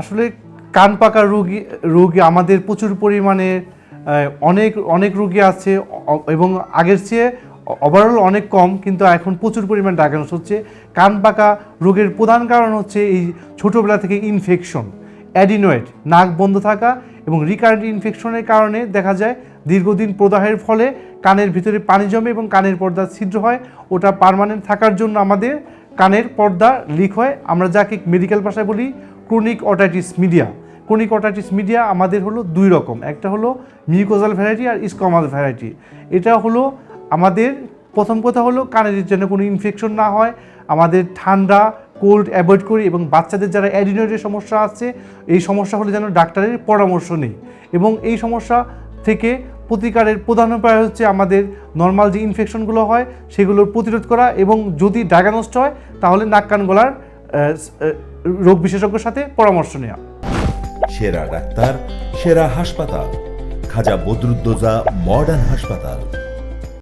আসলে কান পাকা রোগী রোগী আমাদের প্রচুর পরিমাণে অনেক অনেক রুগী আছে এবং আগের চেয়ে ওভারঅল অনেক কম, কিন্তু এখন প্রচুর পরিমাণ ডায়াগনোস হচ্ছে। কান পাকা রোগের প্রধান কারণ হচ্ছে এই ছোটোবেলা থেকে ইনফেকশন অ্যাডিনয়েড নাক বন্ধ থাকা এবং রিকারেন্ট ইনফেকশনের কারণে দেখা যায় দীর্ঘদিন প্রদাহের ফলে কানের ভিতরে পানি জমে এবং কানের পর্দা ছিদ্র হয়। ওটা পার্মানেন্ট থাকার জন্য আমাদের কানের পর্দা লিক হয়। আমরা যাকে মেডিকেল ভাষায় বলি chronic otitis media. Chronic otitis media আমাদের হলো দুই রকম। একটা হলো মিউকোজাল ভ্যারাইটি আর স্কমাল ভ্যারাইটি। এটা হলো আমাদের, প্রথম কথা হলো কানের যেন কোনো ইনফেকশন না হয়। আমাদের ঠান্ডা, কোল্ড অ্যাভয়েড করি এবং বাচ্চাদের যারা অ্যাডিনয়েডের সমস্যা আছে, এই সমস্যা হলে যেন ডাক্তারের পরামর্শ নেই। এবং এই সমস্যা থেকে প্রতিকারের প্রধান উপায় হচ্ছে আমাদের নর্মাল যে ইনফেকশনগুলো হয় সেগুলোর প্রতিরোধ করা এবং যদি ডায়াগনোস্ট হয়, তাহলে নাক কান গলার রোগ বিশেষজ্ঞের সাথে পরামর্শ নেওয়া সেরা ডাক্তার সেরা হাসপাতাল। খাজা বদরুদ্দোজা মডার্ন হাসপাতাল।